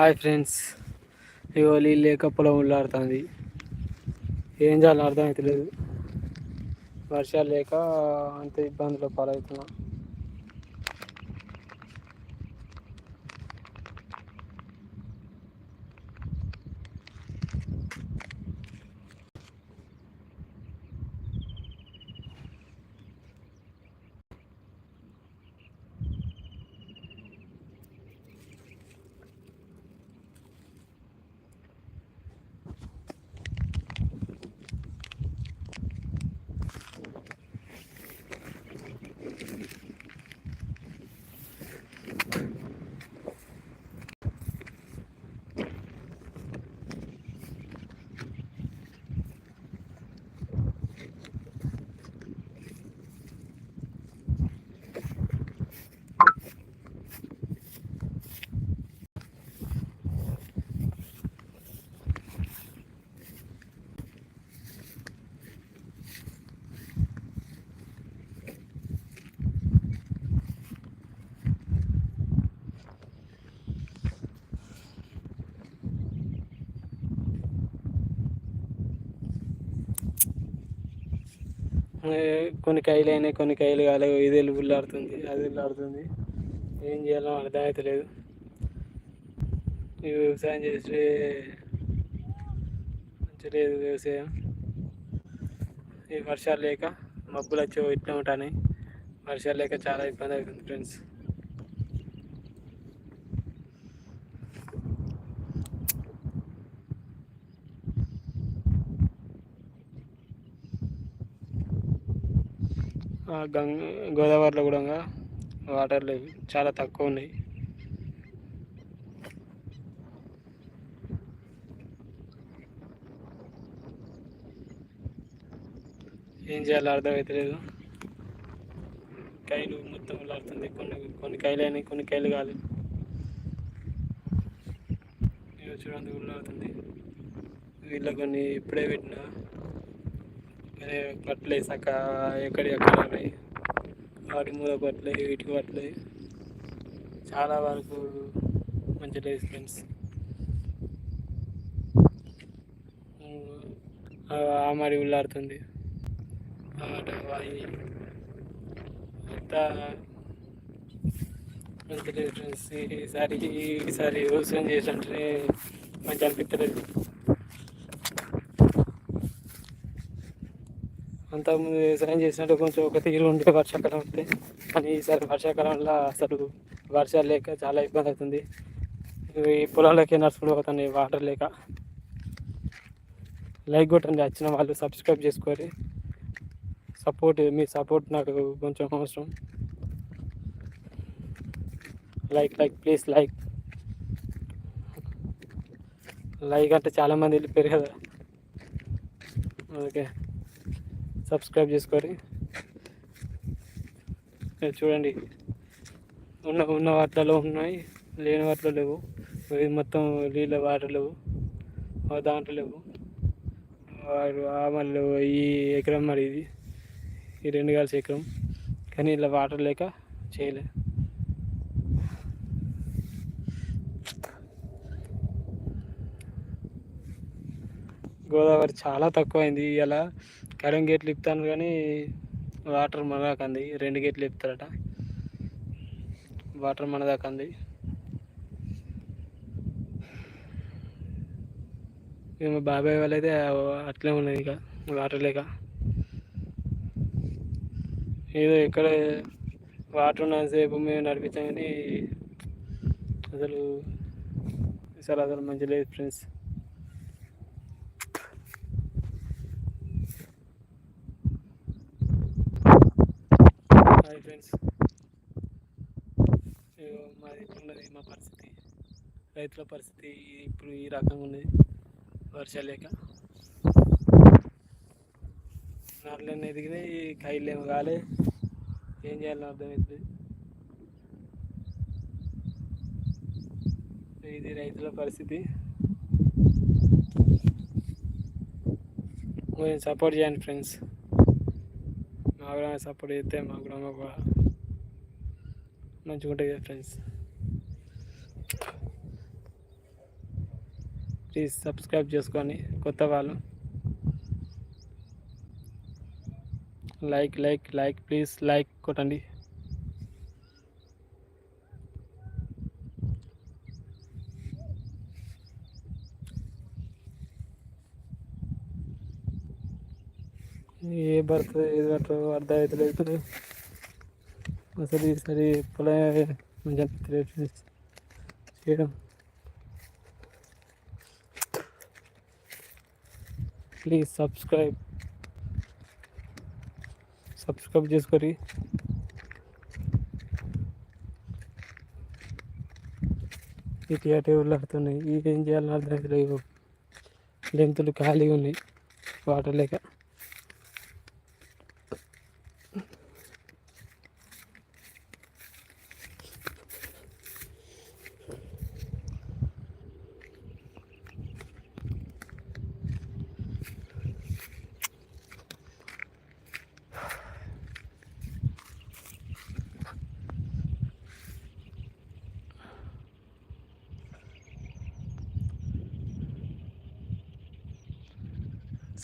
Hi friends. ఇగో నీళ్ళు లేక పొలం ఉల్లాడుతుంది. ఏం చేయాలో అర్థమవుతలేదు వర్షాలు లేక అంత ఇబ్బందులు పాలవుతున్నా ఏ, కొన్ని కాయలు అయినాయి కొన్ని కాయలు కాలేవు ఇది వెళ్ళి అది వెళ్ళాడుతుంది ఏం చేయాలో అర్థం అవుతలేదు ఈ వ్యవసాయం చేస్తే మంచిలేదు వ్యవసాయం. ఈ వర్షాలు లేక మబ్బులు వచ్చి ఇట్లా ఉంటాయి వర్షాలు లేక చాలా ఇబ్బంది అవుతుంది ఫ్రెండ్స్. గంగ గోదావరిలో కూడా వాటర్ లేవు. చాలా తక్కువ ఉన్నాయి. ఏం చేయాలో అర్థమవుతలేదు కాయలు మొత్తం లాడుతుంది కొన్ని కొన్ని కాయలు అయినాయి కొన్ని కాయలు కాలేదు. ఇవి చూడండి ఉల్లాడుతుంది వీళ్ళ కొన్ని ఇప్పుడే పెట్టినా. అదే పట్టలే సక్క ఎక్కడి వాటి మూల బట్టలు వీటికి పట్టలే చాలా వరకు మంచి లేదు ఫ్రెండ్స్ ఆ మరి ఉల్లాడుతుంది. అటు అంతా మంచి లేదు ఫ్రెండ్స్ ఈసారి ఈసారి వ్యవసాయం చేసినట్టే మంచి అనిపిస్తుంది అంతకుముందు వ్యవసాయం చేసినట్టు కొంచెం ఒక తీరు ఉండే వర్షాకాలం ఉంటే కానీ ఈసారి వర్షాకాలంలో అసలు వర్షాలు లేక చాలా ఇబ్బంది అవుతుంది. ఈ పొలంలోకి నడుచుకుంటూ పోతుంది వాటర్ లేక. లైక్ కొట్టండి వచ్చిన వాళ్ళు సబ్స్క్రైబ్ చేసుకోరి సపోర్ట్ మీ సపోర్ట్ నాకు కొంచెం అవసరం. Like like please like like అంటే చాలామంది వెళ్ళిపోయారు కదా. ఓకే సబ్స్క్రైబ్ చేసుకొని చూడండి. ఉన్న ఉన్న వాటిలో ఉన్నాయి లేని వాటిలో లేవు. ఇవి మొత్తం నీళ్ళ వాటర్ లేవు. దాంట్లో లేవు. వాడు మళ్ళీ ఈ ఎకరం మరి ఇది. ఈ రెండు కలిసి ఎకరం. కానీ ఇలా వాటర్ లేక చేయలే. గోదావరి చాలా తక్కువ అయింది ఇలా కరెంట్ గేట్లు ఇప్తాను కానీ వాటర్ మన దాకా అంది. రెండు గేట్లు ఇప్తారట. వాటర్ మన దాకా అంది. ఇక మా బాబాయ్ వాళ్ళైతే అట్లే ఉన్నది ఇక వాటర్ లేక. ఏదో ఇక్కడ వాటర్ ఉన్నంతసేపు మేము నడిపించాం కానీ అసలు అసలు అసలు మంచి లేదు ఫ్రెండ్స్ హాయ్ ఫ్రెండ్స్ ఇగో మాది ఉన్నది మా పరిస్థితి రైతుల పరిస్థితి ఇప్పుడు ఈ రకంగా ఉన్నది. వర్షాలు లేక నాట్లన్నీ ఎదిగినాయి కైలు ఏమో కాలే. ఏం చేయాలని అర్థమవుతుంది ఇది రైతుల పరిస్థితి. కొంచెం సపోర్ట్ చేయండి ఫ్రెండ్స్. మా కూడా సపోర్ట్ చేస్తే మా కూడా మాకు మంచిగా ఉంటుంది కదా ఫ్రెండ్స్. ప్లీజ్ సబ్స్క్రైబ్ చేసుకోండి కొత్త వాళ్ళు. Like like like please like కొట్టండి. ఏ భర్త ఏది పడుతుందో అర్థం అవుతలేదు అసలు ఈసారి పొలం మంచి చేయడం. ప్లీజ్ సబ్స్క్రైబ్ సబ్స్క్రైబ్ చేసుకొని ఇటు అటు ఆడుతున్నాయి ఇది ఏం చేయాలని అర్థం అవుతలేదు లెంతులు ఖాళీగా ఉన్నాయి వాటర్ లేక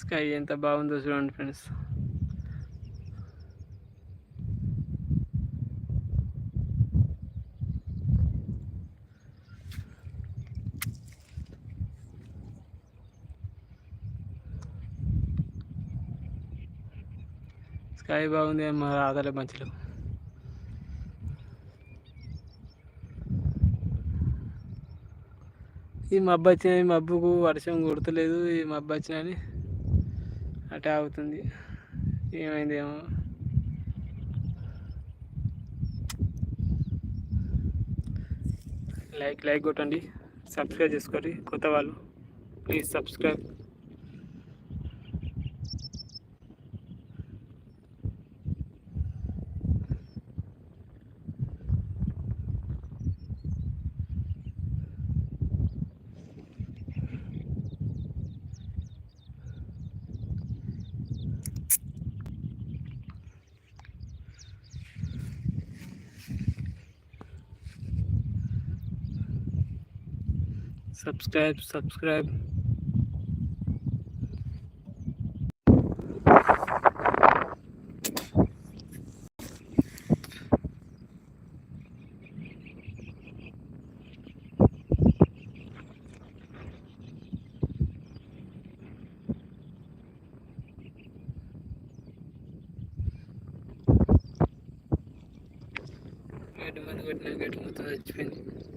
స్కై ఎంత బాగుందో చూడండి ఫ్రెండ్స్. స్కై బాగుంది మా రాధలే మంచిలో ఈ మబ్బు వచ్చిన మబ్బుకు వర్షం కొడతలేదు ఈ మబ్బు వచ్చిన అని అటే అవుతుంది. ఏమైందేమో. లైక్ లైక్ కొట్టండి. సబ్స్క్రైబ్ చేసుకోండి. కొత్త వాళ్ళు please subscribe. Subscribe subscribe Good, good, good, good, good, good, good, good, good, good, good, good, good, good, good,